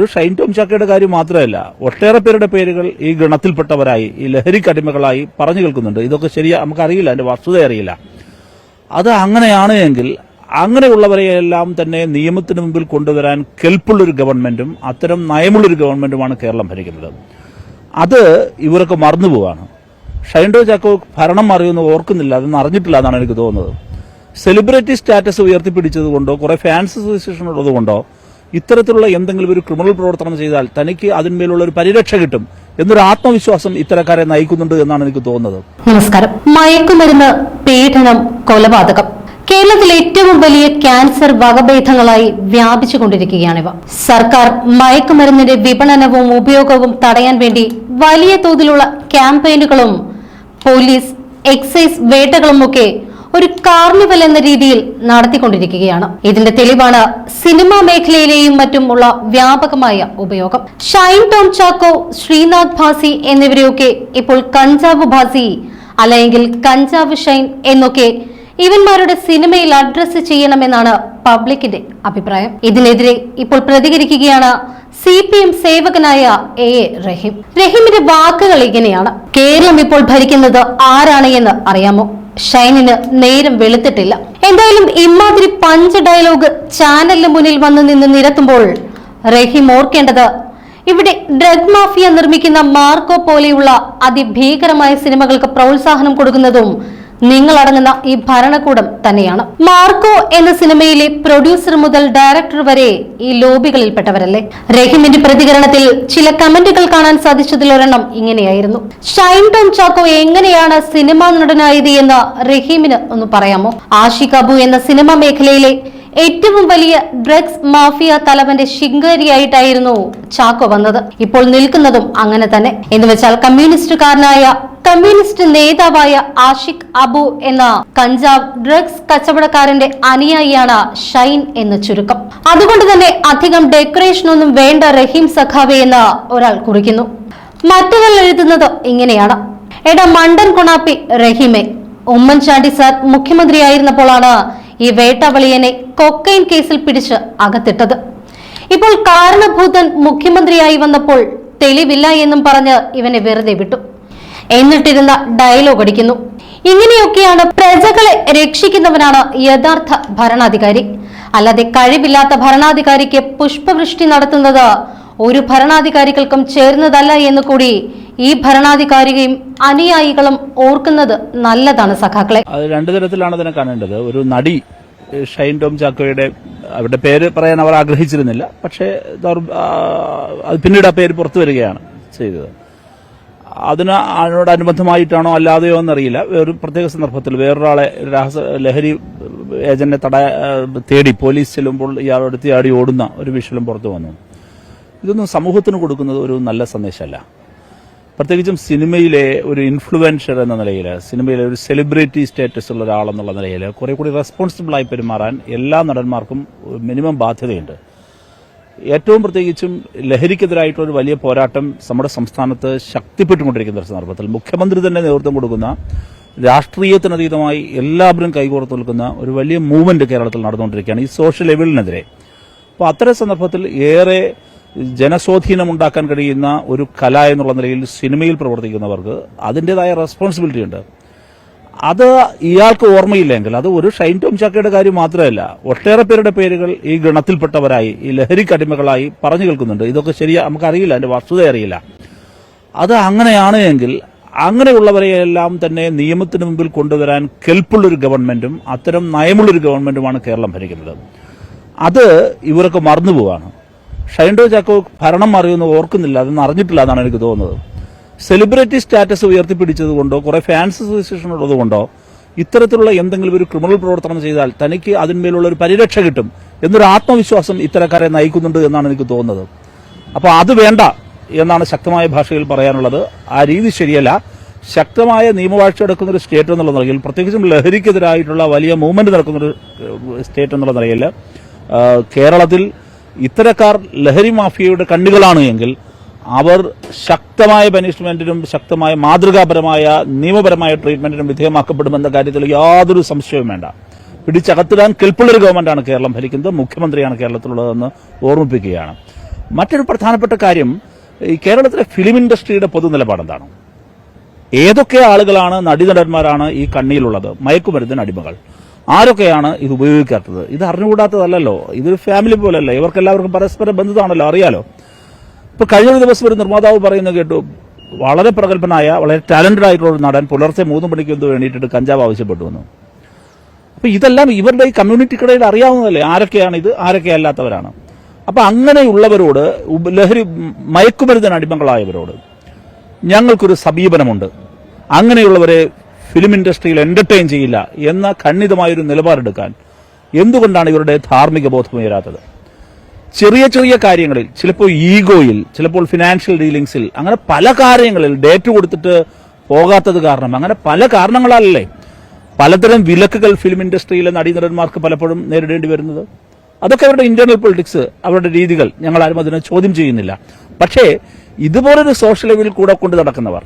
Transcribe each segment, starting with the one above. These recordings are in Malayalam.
ഒരു ഷൈൻ ടോം ചാക്കയുടെ കാര്യം മാത്രമല്ല ഒട്ടേറെ പേരുടെ പേരുകൾ ഈ ഗണത്തിൽപ്പെട്ടവരായി ഈ ലഹരിക്കടിമകളായി പറഞ്ഞു കേൾക്കുന്നുണ്ട്. ഇതൊക്കെ ശരിയാ നമുക്കറിയില്ല അതിന്റെ വസ്തുത അറിയില്ല. അത് അങ്ങനെയാണ് എങ്കിൽ അങ്ങനെയുള്ളവരെയെല്ലാം തന്നെ നിയമത്തിന് മുമ്പിൽ കൊണ്ടുവരാൻ കെൽപ്പുള്ളൊരു ഗവൺമെന്റും അത്തരം നയമുള്ളൊരു ഗവൺമെന്റുമാണ് കേരളം ഭരിക്കുന്നത്. അത് ഇവരൊക്കെ മറന്നുപോവാണ് ഷൈൻഡോ ചാക്കോ ഭരണം അറിയുന്ന ഓർക്കുന്നില്ല അതൊന്നും അറിഞ്ഞിട്ടില്ല എന്നാണ് എനിക്ക് തോന്നുന്നത്. സെലിബ്രിറ്റി സ്റ്റാറ്റസ് ഉയർത്തിപ്പിടിച്ചതുകൊണ്ടോ കുറെ ഫാൻസ് അസോസിയേഷൻ ഉള്ളതുകൊണ്ടോ ഇത്തരത്തിലുള്ള എന്തെങ്കിലും ഒരു ക്രിമിനൽ പ്രവർത്തനം ചെയ്താൽ തനിക്ക് അതിന്മേലുള്ള ഒരു പരിരക്ഷ കിട്ടും എന്നൊരു ആത്മവിശ്വാസം ഇത്തരക്കാരെ നയിക്കുന്നുണ്ട് എന്നാണ് എനിക്ക് തോന്നുന്നത്. നമസ്കാരം. മയക്കുമരുന്ന് പീഡനം കൊലപാതകം. കേരളത്തിൽ ഏറ്റവും വലിയ ക്യാൻസർ വകഭേദങ്ങളായി വ്യാപിച്ചുകൊണ്ടിരിക്കുകയാണിവ. സർക്കാർ മയക്കുമരുന്നിന്റെ വിപണനവും ഉപയോഗവും തടയാൻ വേണ്ടി വലിയ തോതിലുള്ള ക്യാമ്പയിനുകളും പോലീസ് എക്സൈസ് വേട്ടകളുമൊക്കെ ഒരു കാർണിവൽ എന്ന രീതിയിൽ നടത്തിക്കൊണ്ടിരിക്കുകയാണ്. ഇതിന്റെ തെളിവാണ് സിനിമാ മേഖലയിലെയും മറ്റുമുള്ള വ്യാപകമായ ഉപയോഗം. ഷൈൻ ടോം ചാക്കോ ശ്രീനാഥ് ഭാസി എന്നിവരെയൊക്കെ ഇപ്പോൾ കഞ്ചാവ് ഭാസി അല്ലെങ്കിൽ കഞ്ചാവ് ഷൈൻ എന്നൊക്കെ ഇവന്മാരുടെ സിനിമയിൽ അഡ്രസ് ചെയ്യണമെന്നാണ് പബ്ലിക്കിന്റെ അഭിപ്രായം. ഇതിനെതിരെ ഇപ്പോൾ പ്രതികരിക്കുകയാണ് സി പി എം സേവകനായ എ. എ. റഹീം. റഹീമിന്റെ വാക്കുകൾ ഇങ്ങനെയാണ്. കേരളം ഇപ്പോൾ ഭരിക്കുന്നത് ആരാണ് എന്ന് അറിയാമോ? ഷൈനിന് നേരം വെളുത്തിട്ടില്ല. എന്തായാലും ഇമാതിരി പഞ്ച് ഡയലോഗ് ചാനലിന് മുന്നിൽ വന്ന് നിന്ന് നിരത്തുമ്പോൾ റഹീം ഓർക്കേണ്ടത് ഇവിടെ ഡ്രഗ് മാഫിയ നിർമ്മിക്കുന്ന മാർക്കോ പോലെയുള്ള അതിഭീകരമായ സിനിമകൾക്ക് പ്രോത്സാഹനം കൊടുക്കുന്നതും നിങ്ങളടങ്ങുന്ന ഈ ഭരണകൂടം തന്നെയാണ്. മാർക്കോ എന്ന സിനിമയിലെ പ്രൊഡ്യൂസർ മുതൽ ഡയറക്ടർ വരെ ഈ ലോബികളിൽപ്പെട്ടവരല്ലേ? റഹീമിന്റെ പ്രതികരണത്തിൽ ചില കമന്റുകൾ കാണാൻ സാധിച്ചതിൽ ഒരെണ്ണം ഇങ്ങനെയായിരുന്നു. ഷൈൻ ടോം ചാക്കോ എങ്ങനെയാണ് സിനിമാ നടനായത് എന്ന് റഹീമിന് ഒന്ന് പറയാമോ? ആഷിഖ് അബു എന്ന സിനിമാ മേഖലയിലെ ഏറ്റവും വലിയ ഡ്രഗ്സ് മാഫിയ തലവന്റെ ശിങ്കാരിയായിട്ടായിരുന്നു ചാക്കോ വന്നത്. ഇപ്പോൾ നിൽക്കുന്നതും അങ്ങനെ തന്നെ. എന്ന് വെച്ചാൽ കമ്മ്യൂണിസ്റ്റുകാരനായ കമ്മ്യൂണിസ്റ്റ് നേതാവായ ആഷിഖ് അബു എന്ന കഞ്ചാവ് ഡ്രഗ്സ് കച്ചവടക്കാരന്റെ അനുയായിയാണ് ഷൈൻ എന്ന ചുരുക്കം. അതുകൊണ്ട് തന്നെ അധികം ഡെക്കറേഷൻ ഒന്നും വേണ്ട റഹീം സഖാവെ എന്ന് ഒരാൾ കുറിക്കുന്നു. മറ്റൊരാൾ എഴുതുന്നത് ഇങ്ങനെയാണ്. എടാ മണ്ടൻ കൊണാപ്പി റഹീമെ ഉമ്മൻചാണ്ടി സാർ മുഖ്യമന്ത്രിയായിരുന്നപ്പോഴാണ് ഈ വേട്ടവളിയനെ കൊക്കൈൻ കേസിൽ പിടിച്ച് അകത്തിട്ടത്. ഇപ്പോൾ കാരണഭൂതൻ മുഖ്യമന്ത്രിയായി വന്നപ്പോൾ തെളിവില്ല എന്നും പറഞ്ഞ് ഇവനെ വെറുതെ വിട്ടു. എന്നിട്ടിരുന്ന ഡയലോഗ് അടിക്കുന്നു. ഇങ്ങനെയൊക്കെയാണ് പ്രജകളെ രക്ഷിക്കുന്നവനാണ് യഥാർത്ഥ ഭരണാധികാരി. അല്ലാതെ കഴിവില്ലാത്ത ഭരണാധികാരിക്ക് പുഷ്പവൃഷ്ടി നടത്തുന്നത് ഒരു ഭരണാധികാരികൾക്കും ചേർന്നതല്ല എന്ന് കൂടി ഈ ഭരണാധികാരിയും അനുയായികളും ഓർക്കുന്നത് നല്ലതാണ് സഖാക്കളെ. അത് രണ്ടു തരത്തിലാണ് അതിനെ കാണേണ്ടത്. ഒരു നടി ഷൈൻ ടോം ചാക്കോയുടെ അവരുടെ പേര് പറയാൻ അവർ ആഗ്രഹിച്ചിരുന്നില്ല. പക്ഷേ പിന്നീട് ആ പേര് പുറത്തു വരികയാണ് ചെയ്തത്. അതിന് അതിനോടനുബന്ധമായിട്ടാണോ അല്ലാതെയോ എന്നറിയില്ല. ഒരു പ്രത്യേക സന്ദർഭത്തിൽ വേറൊരാളെ ലഹരി ഏജന്റിനെ തട തേടി പോലീസ് ചെല്ലുമ്പോൾ ഇയാളുടെ എടുത്ത് ചാടി ഓടുന്ന ഒരു വിഷയം പുറത്തു വന്നു. ഇതൊന്നും സമൂഹത്തിന് കൊടുക്കുന്നത് ഒരു നല്ല സന്ദേശമല്ല. പ്രത്യേകിച്ചും സിനിമയിലെ ഒരു ഇൻഫ്ലുവൻഷർ എന്ന നിലയിൽ സിനിമയിലെ ഒരു സെലിബ്രിറ്റി സ്റ്റാറ്റസ് ഉള്ള ഒരാളെന്നുള്ള നിലയിൽ കുറെ കൂടി റെസ്പോൺസിബിളായി പെരുമാറാൻ എല്ലാ നടന്മാർക്കും മിനിമം ബാധ്യതയുണ്ട്. ഏറ്റവും പ്രത്യേകിച്ചും ലഹരിക്കെതിരായിട്ടുള്ള ഒരു വലിയ പോരാട്ടം നമ്മുടെ സംസ്ഥാനത്ത് ശക്തിപ്പെട്ടുകൊണ്ടിരിക്കുന്ന ഒരു സന്ദർഭത്തിൽ മുഖ്യമന്ത്രി തന്നെ നേതൃത്വം കൊടുക്കുന്ന രാഷ്ട്രീയത്തിനതീതമായി എല്ലാവരും കൈകോർത്ത് നിൽക്കുന്ന ഒരു വലിയ മൂവ്മെന്റ് കേരളത്തിൽ നടന്നുകൊണ്ടിരിക്കുകയാണ് ഈ സോഷ്യൽ ലെവലിനെതിരെ. അപ്പോൾ അത്തരം സന്ദർഭത്തിൽ ഏറെ ജനസ്വാധീനം ഉണ്ടാക്കാൻ കഴിയുന്ന ഒരു കല എന്നുള്ള നിലയിൽ സിനിമയിൽ പ്രവർത്തിക്കുന്നവർക്ക് അതിന്റെതായ റെസ്പോൺസിബിലിറ്റി ഉണ്ട്. അത് ഇയാൾക്ക് ഓർമ്മയില്ലെങ്കിൽ അത് ഒരു ഷൈൻ ടോം ചാക്കയുടെ കാര്യം മാത്രമല്ല ഒട്ടേറെ പേരുടെ പേരുകൾ ഈ ഗണത്തിൽപ്പെട്ടവരായി ഈ ലഹരിക്കടിമകളായി പറഞ്ഞു കേൾക്കുന്നുണ്ട്. ഇതൊക്കെ ശരിയാ നമുക്കറിയില്ല അതിന്റെ വസ്തുത അറിയില്ല. അത് അങ്ങനെയാണ് എങ്കിൽ അങ്ങനെയുള്ളവരെയെല്ലാം തന്നെ നിയമത്തിന് മുമ്പിൽ കൊണ്ടുവരാൻ കെൽപ്പുള്ളൊരു ഗവൺമെന്റും അത്തരം നയമുള്ളൊരു ഗവൺമെന്റുമാണ് കേരളം ഭരിക്കുന്നത്. അത് ഇവരൊക്കെ മറന്നുപോവാണ്. ഷൈൻഡോ ചാക്കോ ഭരണം അറിയുന്ന ഓർക്കുന്നില്ല അതൊന്നും അറിഞ്ഞിട്ടില്ല എന്നാണ് എനിക്ക് തോന്നുന്നത്. സെലിബ്രിറ്റി സ്റ്റാറ്റസ് ഉയർത്തിപ്പിടിച്ചത് കൊണ്ടോ കുറെ ഫാൻസ് അസോസിയേഷൻ ഉള്ളത് കൊണ്ടോ ഇത്തരത്തിലുള്ള എന്തെങ്കിലും ഒരു ക്രിമിനൽ പ്രവർത്തനം ചെയ്താൽ തനിക്ക് അതിന്മേലുള്ള ഒരു പരിരക്ഷ കിട്ടും എന്നൊരു ആത്മവിശ്വാസം ഇത്തരക്കാരെ നയിക്കുന്നുണ്ട് എന്നാണ് എനിക്ക് തോന്നുന്നത്. അപ്പോൾ അത് വേണ്ട എന്നാണ് ശക്തമായ ഭാഷയിൽ പറയാനുള്ളത്. ആ രീതി ശരിയല്ല. ശക്തമായ നിയമവാഴ്ച എടുക്കുന്ന ഒരു സ്റ്റേറ്റ് എന്നുള്ള നിലയിൽ പ്രത്യേകിച്ചും ലഹരിക്കെതിരായിട്ടുള്ള വലിയ മൂവ്മെന്റ് നടക്കുന്ന ഒരു സ്റ്റേറ്റ് എന്നുള്ള നിലയിൽ കേരളത്തിൽ ഇത്തരക്കാർ ലഹരി മാഫിയയുടെ കണ്ണികളാണ് എങ്കിൽ അവർ ശക്തമായ പനിഷ്മെന്റിനും ശക്തമായ മാതൃകാപരമായ നിയമപരമായ ട്രീറ്റ്മെന്റിനും വിധേയമാക്കപ്പെടുമെന്ന കാര്യത്തിൽ യാതൊരു സംശയവും വേണ്ട. പിടിച്ചകത്തിടാൻ കെൽപ്പുള്ളൊരു ഗവൺമെന്റാണ് കേരളം ഭരിക്കുന്നത്. മുഖ്യമന്ത്രിയാണ് കേരളത്തിലുള്ളതെന്ന് ഓർമ്മിപ്പിക്കുകയാണ്. മറ്റൊരു പ്രധാനപ്പെട്ട കാര്യം ഈ കേരളത്തിലെ ഫിലിം ഇൻഡസ്ട്രിയുടെ പൊതു നിലപാടെന്താണ് ഏതൊക്കെ ആളുകളാണ് നടീനടന്മാരാണ് ഈ കണ്ണിയിലുള്ളത്? മയക്കുമരുന്നിന് അടിമകൾ. ആരൊക്കെയാണ് ഇത് ഉപയോഗിക്കാത്തത്? ഇത് അറിഞ്ഞുകൂടാത്തതല്ലോ ഇതൊരു ഫാമിലി പോലല്ല. ഇവർക്കെല്ലാവർക്കും പരസ്പര ബന്ധുതാണല്ലോ. അറിയാലോ. ഇപ്പൊ കഴിഞ്ഞ ദിവസം ഒരു നിർമ്മാതാവ് പറയുന്നത് കേട്ടു വളരെ പ്രഗത്ഭനായ വളരെ ടാലന്റഡ് ആയിട്ടുള്ള ഒരു നടൻ പുലർച്ചെ മൂന്ന് മണിക്ക് എന്തോ വേണ്ടിയിട്ട് കഞ്ചാവ് ആവശ്യപ്പെട്ടു വന്നു അപ്പൊ ഇതെല്ലാം ഇവരുടെ ഈ കമ്മ്യൂണിറ്റിക്കിടയിൽ അറിയാവുന്നതല്ലേ ആരൊക്കെയാണ് ഇത് ആരൊക്കെ അല്ലാത്തവരാണ്. അപ്പൊ അങ്ങനെയുള്ളവരോട് ലഹരി മയക്കുമരുന്നിന് അടിമകളായവരോട് ഞങ്ങൾക്കൊരു സമീപനമുണ്ട്. അങ്ങനെയുള്ളവരെ ഫിലിം ഇൻഡസ്ട്രിയിൽ എന്റർടൈൻ ചെയ്യില്ല എന്ന ഖണ്ഡിതമായൊരു നിലപാടെടുക്കാൻ എന്തുകൊണ്ടാണ് ഇവരുടെ ധാർമ്മിക ബോധം ഉയരാത്തത് ചെറിയ ചെറിയ കാര്യങ്ങളിൽ ചിലപ്പോൾ ഈഗോയിൽ ചിലപ്പോൾ ഫിനാൻഷ്യൽ ഡീലിങ്സിൽ അങ്ങനെ പല കാര്യങ്ങളിൽ ഡേറ്റ് കൊടുത്തിട്ട് പോകാത്തത് കാരണം അങ്ങനെ പല കാരണങ്ങളാലല്ലേ? പലതരം വിലക്കുകൾ ഫിലിം ഇൻഡസ്ട്രിയിലെ നടീനടന്മാർക്ക് പലപ്പോഴും നേരിടേണ്ടി വരുന്നത്. അതൊക്കെ അവരുടെ ഇന്റേണൽ പൊളിറ്റിക്സ് അവരുടെ രീതികൾ ഞങ്ങൾ ആരും അതിനെ ചോദ്യം ചെയ്യുന്നില്ല. പക്ഷേ ഇതുപോലൊരു സോഷ്യൽ ലെവലിൽ കൂടെ കൊണ്ട് നടക്കുന്നവർ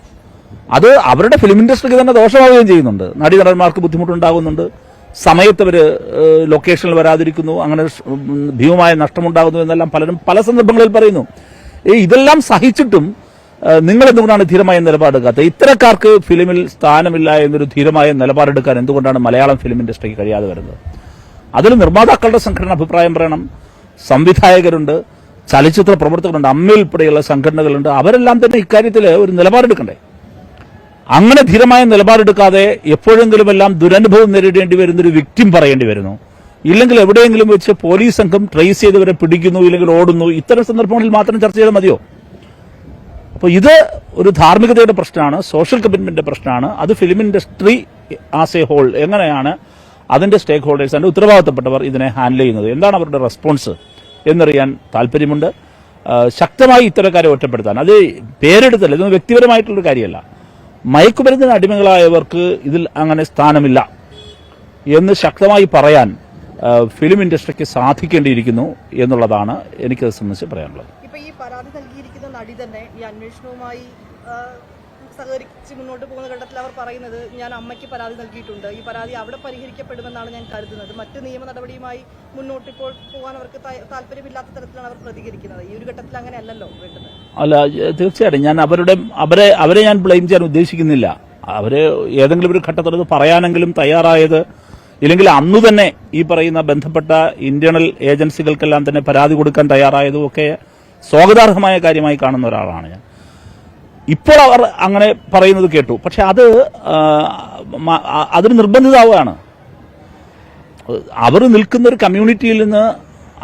അത് അവരുടെ ഫിലിം ഇൻഡസ്ട്രിക്ക് തന്നെ ദോഷമാവുകയും ചെയ്യുന്നുണ്ട്. നടീനടന്മാർക്ക് ബുദ്ധിമുട്ടുണ്ടാകുന്നുണ്ട്. സമയത്ത് അവർ ലൊക്കേഷനിൽ വരാതിരിക്കുന്നു. അങ്ങനെ ഭീമമായ നഷ്ടമുണ്ടാകുന്നു എന്നെല്ലാം പലരും പല സന്ദർഭങ്ങളിൽ പറയുന്നു. ഇതെല്ലാം സഹിച്ചിട്ടും നിങ്ങൾ എന്തുകൊണ്ടാണ് ധീരമായ നിലപാടെടുക്കാത്തത്? ഇത്തരക്കാർക്ക് ഫിലിമിൽ സ്ഥാനമില്ല എന്നൊരു ധീരമായ നിലപാടെടുക്കാൻ എന്തുകൊണ്ടാണ് മലയാളം ഫിലിം ഇൻഡസ്ട്രിക്ക് കഴിയാതെ വരുന്നത്? അതിൽ നിർമ്മാതാക്കളുടെ സംഘടന അഭിപ്രായം പറയണം. സംവിധായകരുണ്ട് ചലച്ചിത്ര പ്രവർത്തകരുണ്ട് അമ്മയിൽപ്പെടെയുള്ള സംഘടനകളുണ്ട്. അവരെല്ലാം തന്നെ ഇക്കാര്യത്തിൽ ഒരു നിലപാടെടുക്കണ്ടേ? അങ്ങനെ ധീരമായ നിലപാടെടുക്കാതെ എപ്പോഴെങ്കിലും എല്ലാം ദുരനുഭവം നേരിടേണ്ടി വരുന്ന ഒരു വ്യക്തിം പറയേണ്ടി വരുന്നു. ഇല്ലെങ്കിൽ എവിടെയെങ്കിലും വെച്ച് പോലീസ് സംഘം ട്രേസ് ചെയ്തവരെ പിടിക്കുന്നു ഇല്ലെങ്കിൽ ഓടുന്നു. ഇത്തരം സന്ദർഭങ്ങളിൽ മാത്രം ചർച്ച ചെയ്താൽ മതിയോ? അപ്പോൾ ഇത് ഒരു ധാർമ്മികതയുടെ പ്രശ്നമാണ് സോഷ്യൽ കമ്മിറ്റ്മെന്റിന്റെ പ്രശ്നമാണ്. അത് film industry as a whole എങ്ങനെയാണ് അതിന്റെ സ്റ്റേക്ക് ഹോൾഡേഴ്സ് അതിന്റെ ഉത്തരവാദിത്തപ്പെട്ടവർ ഇതിനെ ഹാൻഡിൽ ചെയ്യുന്നത്? എന്താണ് അവരുടെ റെസ്പോൺസ് എന്നറിയാൻ താല്പര്യമുണ്ട്. ശക്തമായി ഇത്തരക്കാരെ ഒറ്റപ്പെടുത്താൻ. അത് പേരെടുത്തല്ല ഇതൊന്നും വ്യക്തിപരമായിട്ടുള്ളൊരു കാര്യമല്ല. മയക്കുമരുന്നിന് അടിമകളായവർക്ക് ഇതിൽ അങ്ങനെ സ്ഥാനമില്ല എന്ന് ശക്തമായി പറയാൻ ഫിലിം ഇൻഡസ്ട്രിക്ക് സാധിക്കേണ്ടിയിരിക്കുന്നു എന്നുള്ളതാണ് എനിക്കത് സംബന്ധിച്ച് പറയാനുള്ളത്. ഈ പരാതി നൽകിയിരിക്കുന്ന നടി തന്നെ ഈ അന്വേഷണവുമായി സഹകരിച്ച് മുന്നോട്ട് പോകുന്ന ഘട്ടത്തിൽ അവർ പറയുന്നത് ഞാൻ അമ്മയ്ക്ക് പരാതി നൽകിയിട്ടുണ്ട്. ഈ പരാതി അവിടെ പരിഹരിക്കപ്പെടുമെന്നാണ് ഞാൻ കരുതുന്നത്. മറ്റ് നിയമ നടപടിയുമായി മുന്നോട്ട് ഇപ്പോൾ പോകാൻ അവർക്ക് താല്പര്യമില്ലാത്ത തരത്തിലാണ് അവർ പ്രതികരിക്കുന്നത്. ഈ ഒരു ഘട്ടത്തിൽ അങ്ങനെ അല്ലല്ലോ വേണ്ടത്. അല്ല തീർച്ചയായിട്ടും. ഞാൻ അവരുടെ അവരെ അവരെ ഞാൻ ബ്ലെയിം ചെയ്യാൻ ഉദ്ദേശിക്കുന്നില്ല. അവർ ഏതെങ്കിലും ഒരു ഘട്ടത്തിലത് പറയാനെങ്കിലും തയ്യാറായത് ഇല്ലെങ്കിൽ അന്നു തന്നെ ഈ പറയുന്ന ബന്ധപ്പെട്ട ഇന്റേണൽ ഏജൻസികൾക്കെല്ലാം തന്നെ പരാതി കൊടുക്കാൻ തയ്യാറായതും ഒക്കെ സ്വാഗതാർഹമായ കാര്യമായി കാണുന്ന ഒരാളാണ് ഞാൻ. ഇപ്പോൾ അവർ അങ്ങനെ പറയുന്നത് കേട്ടു. പക്ഷെ അത് അതിന് നിർബന്ധിതാവുകയാണ് അവർ നിൽക്കുന്ന ഒരു കമ്മ്യൂണിറ്റിയിൽ നിന്ന്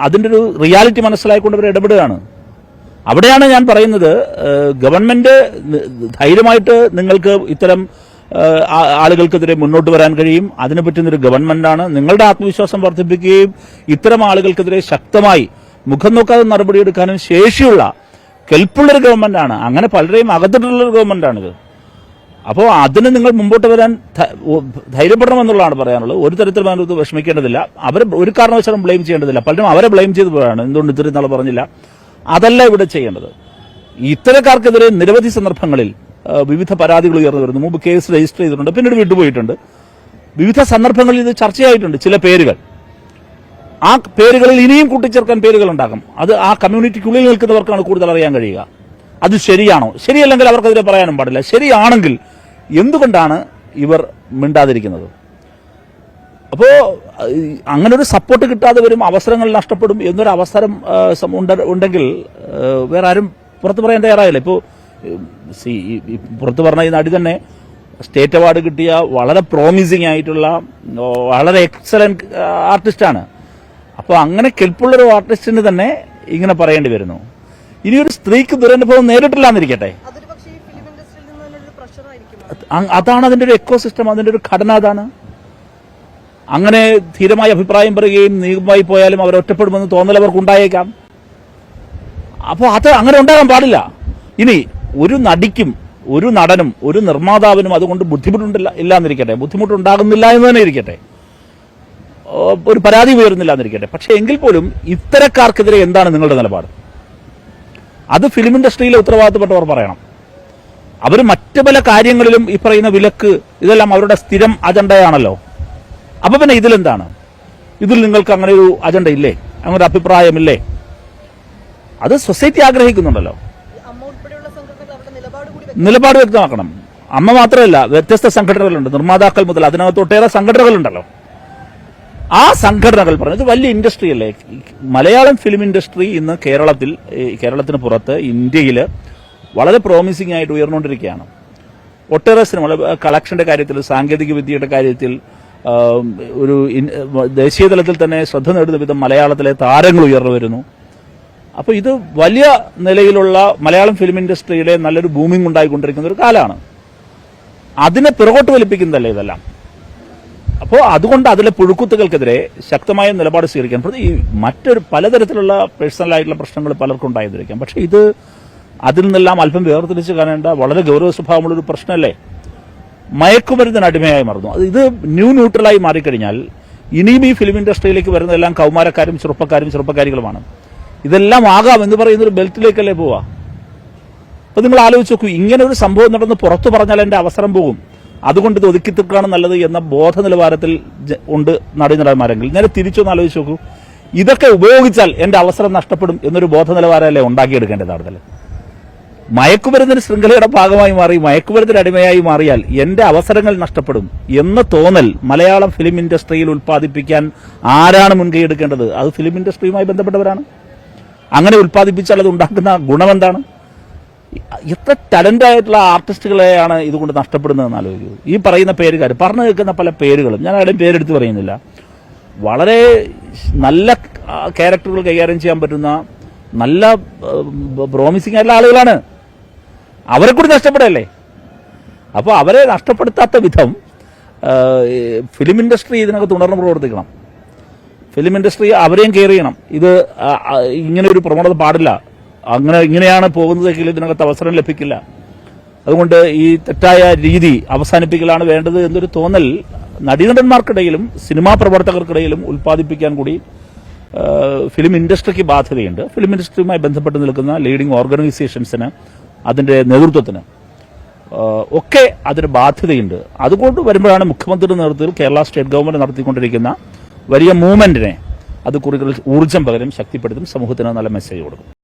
അതിന്റെ ഒരു റിയാലിറ്റി മനസ്സിലായിക്കൊണ്ട് അവർ ഇടപെടുകയാണ്. അവിടെയാണ് ഞാൻ പറയുന്നത് ഗവൺമെന്റ് ധൈര്യമായിട്ട് നിങ്ങൾക്ക് ഇത്തരം ആളുകൾക്കെതിരെ മുന്നോട്ട് വരാൻ കഴിയും. അതിന് പറ്റുന്നൊരു ഗവൺമെന്റാണ്. നിങ്ങളുടെ ആത്മവിശ്വാസം വർദ്ധിപ്പിക്കുകയും ഇത്തരം ആളുകൾക്കെതിരെ ശക്തമായി മുഖം നോക്കാതെ നടപടിയെടുക്കാനും ശേഷിയുള്ള കെൽപ്പുള്ളൊരു ഗവൺമെന്റാണ്. അങ്ങനെ പലരെയും അകത്തിട്ടുള്ളൊരു ഗവൺമെന്റാണിത്. അപ്പോൾ അതിന് നിങ്ങൾ മുമ്പോട്ട് വരാൻ ധൈര്യപ്പെടണം എന്നുള്ളതാണ് പറയാനുള്ളത്. ഒരു തരത്തിലും അതിനകത്ത് വിഷമിക്കേണ്ടതില്ല. അവരെ ഒരു കാരണവശാലും ബ്ലെയിം ചെയ്യേണ്ടതില്ല. പലരും അവരെ ബ്ലെയിം ചെയ്ത് പോയാണ് എന്തുകൊണ്ട് ഇത്തിരി നാൾ പറഞ്ഞില്ല. അതല്ല ഇവിടെ ചെയ്യേണ്ടത്. ഇത്തരക്കാർക്കെതിരെ നിരവധി സന്ദർഭങ്ങളിൽ വിവിധ പരാതികൾ ഉയർന്നു വരുന്നു. മുമ്പ് കേസ് രജിസ്റ്റർ ചെയ്തിട്ടുണ്ട്. പിന്നീട് വിട്ടുപോയിട്ടുണ്ട്. വിവിധ സന്ദർഭങ്ങളിൽ ഇത് ചർച്ചയായിട്ടുണ്ട്. ചില പേരുകൾ. ആ പേരുകളിൽ ഇനിയും കൂട്ടിച്ചേർക്കാൻ പേരുകൾ ഉണ്ടാകും അത് ആ കമ്മ്യൂണിറ്റിക്കുള്ളിൽ നിൽക്കുന്നവർക്കാണ് കൂടുതൽ അറിയാൻ കഴിയുക. അത് ശരിയാണോ? ശരിയല്ലെങ്കിൽ അവർക്കെതിരെ പറയാനും പാടില്ല. ശരിയാണെങ്കിൽ എന്തുകൊണ്ടാണ് ഇവർ മിണ്ടാതിരിക്കുന്നത്? അപ്പോൾ അങ്ങനെ ഒരു സപ്പോർട്ട് കിട്ടാതെ വരും അവസരങ്ങൾ നഷ്ടപ്പെടും എന്നൊരു അവസരം ഉണ്ടെങ്കിൽ വേറെ ആരും പുറത്ത് പറയാൻ തയ്യാറായില്ല. ഇപ്പോൾ പുറത്ത് പറഞ്ഞ ഈ നടി തന്നെ സ്റ്റേറ്റ് അവാർഡ് കിട്ടിയ വളരെ പ്രോമിസിംഗ് ആയിട്ടുള്ള വളരെ എക്സലന്റ് ആർട്ടിസ്റ്റാണ് അപ്പോൾ അങ്ങനെ കെൽപ്പുള്ളൊരു ആർട്ടിസ്റ്റിന് തന്നെ ഇങ്ങനെ പറയേണ്ടി വരുന്നു. ഇനി ഒരു സ്ത്രീക്ക് ദുരനുഭവം നേരിട്ടില്ല എന്നിരിക്കട്ടെ അതാണ് അതിന്റെ ഒരു എക്കോ സിസ്റ്റം അതിന്റെ ഒരു ഘടന അതാണ്. അങ്ങനെ ധീരമായ അഭിപ്രായം പറയുകയും നീങ്ങുമായി പോയാലും അവർ ഒറ്റപ്പെടുമെന്ന് തോന്നൽ അവർക്ക് ഉണ്ടായേക്കാം അപ്പോൾ അത് അങ്ങനെ ഉണ്ടാകാൻ പാടില്ല. ഇനി ഒരു നടിക്കും ഒരു നടനും ഒരു നിർമ്മാതാവിനും അതുകൊണ്ട് ബുദ്ധിമുട്ടുണ്ടില്ല ഇല്ല എന്നിരിക്കട്ടെ ബുദ്ധിമുട്ടുണ്ടാകുന്നില്ല എന്ന് തന്നെ ഇരിക്കട്ടെ. ഒരു പരാതി ഉയർന്നില്ല എന്നിരിക്കട്ടെ. പക്ഷേ എങ്കിൽ പോലും ഇത്തരക്കാർക്കെതിരെ എന്താണ് നിങ്ങളുടെ നിലപാട്? അത് ഫിലിം ഇൻഡസ്ട്രിയിലെ ഉത്തരവാദിത്തപ്പെട്ടവർ പറയണം. അവർ മറ്റു പല കാര്യങ്ങളിലും ഈ പറയുന്ന വിലക്ക് ഇതെല്ലാം അവരുടെ സ്ഥിരം അജണ്ടയാണല്ലോ. അപ്പൊ പിന്നെ ഇതിലെന്താണ്? ഇതിൽ നിങ്ങൾക്ക് അങ്ങനെ ഒരു അജണ്ട ഇല്ലേ? അങ്ങനെ ഒരു അഭിപ്രായമില്ലേ? അത് സൊസൈറ്റി ആഗ്രഹിക്കുന്നുണ്ടല്ലോ. നിലപാട് വ്യക്തമാക്കണം. അമ്മ മാത്രമല്ല വ്യത്യസ്ത സംഘടനകളുണ്ട്. നിർമ്മാതാക്കൾ മുതൽ അതിനകത്ത് ഒട്ടേറെ സംഘടനകളുണ്ടല്ലോ. ആ സംഘടനകൾ പറഞ്ഞു. ഇത് വലിയ ഇൻഡസ്ട്രി അല്ലേ? മലയാളം ഫിലിം ഇൻഡസ്ട്രി ഇന്ന് കേരളത്തിൽ കേരളത്തിന് പുറത്ത് ഇന്ത്യയിൽ വളരെ പ്രോമിസിംഗ് ആയിട്ട് ഉയർന്നുകൊണ്ടിരിക്കുകയാണ്. ഒട്ടേറെ സിനിമകൾ കളക്ഷന്റെ കാര്യത്തിൽ സാങ്കേതിക വിദ്യയുടെ കാര്യത്തിൽ ഒരു ദേശീയ തലത്തിൽ തന്നെ ശ്രദ്ധ നേടുന്ന വിധം മലയാളത്തിലെ താരങ്ങൾ ഉയർന്നു വരുന്നു. അപ്പോൾ ഇത് വലിയ നിലയിലുള്ള മലയാളം ഫിലിം ഇൻഡസ്ട്രിയുടെ നല്ലൊരു ബൂമിംഗ് ഉണ്ടായിക്കൊണ്ടിരിക്കുന്ന ഒരു കാലമാണ്. അതിനെ പിറകോട്ട് വലിപ്പിക്കുന്നതല്ലേ ഇതെല്ലാം? അപ്പോൾ അതുകൊണ്ട് അതിലെ പുഴുക്കുത്തുകൾക്കെതിരെ ശക്തമായ നിലപാട് സ്വീകരിക്കാൻ ഈ മറ്റൊരു പലതരത്തിലുള്ള പേഴ്സണലായിട്ടുള്ള പ്രശ്നങ്ങൾ പലർക്കും ഉണ്ടായിരിക്കാം. പക്ഷേ ഇത് അതിൽ നിന്നെല്ലാം അല്പം വേർതിരിച്ച് കാണേണ്ട വളരെ ഗൗരവ സ്വഭാവമുള്ളൊരു പ്രശ്നമല്ലേ? മയക്കുമരുന്നിന് അടിമയായി മറന്നു. അത് ഇത് ന്യൂ ന്യൂട്രലായി മാറിക്കഴിഞ്ഞാൽ ഇനിയും ഈ ഫിലിം ഇൻഡസ്ട്രിയിലേക്ക് വരുന്നതെല്ലാം കൗമാരക്കാരും ചെറുപ്പക്കാരും ചെറുപ്പക്കാരികളുമാണ്. ഇതെല്ലാം ആകാം എന്ന് പറയുന്ന ഒരു ബെൽറ്റിലേക്കല്ലേ പോവാ? അപ്പൊ നിങ്ങൾ ആലോചിച്ച് നോക്കൂ ഇങ്ങനെ ഒരു സംഭവം നടന്ന് പുറത്തു പറഞ്ഞാൽ എന്റെ അവസരം പോകും. അതുകൊണ്ട് ഇത് ഒതുക്കി തീർക്കുകയാണ് നല്ലത് എന്ന ബോധ നിലവാരത്തിൽ ഉണ്ട് നടന്മാരെങ്കിൽ. നേരെ തിരിച്ചൊന്ന് ആലോചിച്ച് നോക്കൂ. ഇതൊക്കെ ഉപയോഗിച്ചാൽ എന്റെ അവസരം നഷ്ടപ്പെടും എന്നൊരു ബോധ നിലവാരമല്ലേ ഉണ്ടാക്കിയെടുക്കേണ്ടത് അവിടെ മയക്കുമരുന്നിന് ശൃംഖലയുടെ ഭാഗമായി മാറി മയക്കുമരുന്നിന് അടിമയായി മാറിയാൽ എന്റെ അവസരങ്ങൾ നഷ്ടപ്പെടും എന്ന തോന്നൽ മലയാളം ഫിലിം ഇൻഡസ്ട്രിയിൽ ഉൽപ്പാദിപ്പിക്കാൻ ആരാണ് മുൻകൈ എടുക്കേണ്ടത്? അത് ഫിലിം ഇൻഡസ്ട്രിയുമായി ബന്ധപ്പെട്ടവരാണ്. അങ്ങനെ ഉൽപ്പാദിപ്പിച്ചാൽ അത് ഉണ്ടാക്കുന്ന ഗുണമെന്താണ്? എത്ര ടാലന്റ് ആയിട്ടുള്ള ആർട്ടിസ്റ്റുകളെയാണ് ഇതുകൊണ്ട് നഷ്ടപ്പെടുന്നതെന്ന് ആലോചിക്കുന്നത് ഈ പറയുന്ന പേരുകാർ പറഞ്ഞു കേൾക്കുന്ന പല പേരുകളും ഞാൻ ആരുടെയും പേരെടുത്ത് പറയുന്നില്ല. വളരെ നല്ല ക്യാരക്ടറുകൾ കൈകാര്യം ചെയ്യാൻ പറ്റുന്ന നല്ല പ്രോമിസിംഗ് ആയിട്ടുള്ള ആളുകളാണ്. അവരെ കൂടി നഷ്ടപ്പെടല്ലേ അപ്പോൾ അവരെ നഷ്ടപ്പെടുത്താത്ത വിധം ഫിലിം ഇൻഡസ്ട്രി ഇതിനകത്ത് തുടർന്ന് പ്രവർത്തിക്കണം. ഫിലിം ഇൻഡസ്ട്രി അവരെയും കെയർ ചെയ്യണം. ഇത് ഇങ്ങനെ ഒരു പ്രവണത പാടില്ല. അങ്ങനെ ഇങ്ങനെയാണ് പോകുന്നതെങ്കിൽ ഇതിനകത്ത് അവസരം ലഭിക്കില്ല. അതുകൊണ്ട് ഈ തെറ്റായ രീതി അവസാനിപ്പിക്കലാണ് വേണ്ടത് എന്നൊരു തോന്നൽ നടീനടന്മാർക്കിടയിലും സിനിമാ പ്രവർത്തകർക്കിടയിലും ഉൽപ്പാദിപ്പിക്കാൻ കൂടി ഫിലിം ഇൻഡസ്ട്രിക്ക് ബാധ്യതയുണ്ട്. ഫിലിം ഇൻഡസ്ട്രിയുമായി ബന്ധപ്പെട്ട് നിൽക്കുന്ന ലീഡിംഗ് ഓർഗനൈസേഷൻസിന് അതിന്റെ നേതൃത്വത്തിന് ഒക്കെ അതിന് ബാധ്യതയുണ്ട്. അതുകൊണ്ട് വരുമ്പോഴാണ് മുഖ്യമന്ത്രിയുടെ നേതൃത്വത്തിൽ കേരള സ്റ്റേറ്റ് ഗവൺമെന്റ് നടത്തിക്കൊണ്ടിരിക്കുന്ന വലിയ മൂവ്മെന്റിനെ അത് കൂടുതൽ ഊർജം പകരം ശക്തിപ്പെടുത്തും സമൂഹത്തിന് നല്ല മെസ്സേജ് കൊടുക്കും.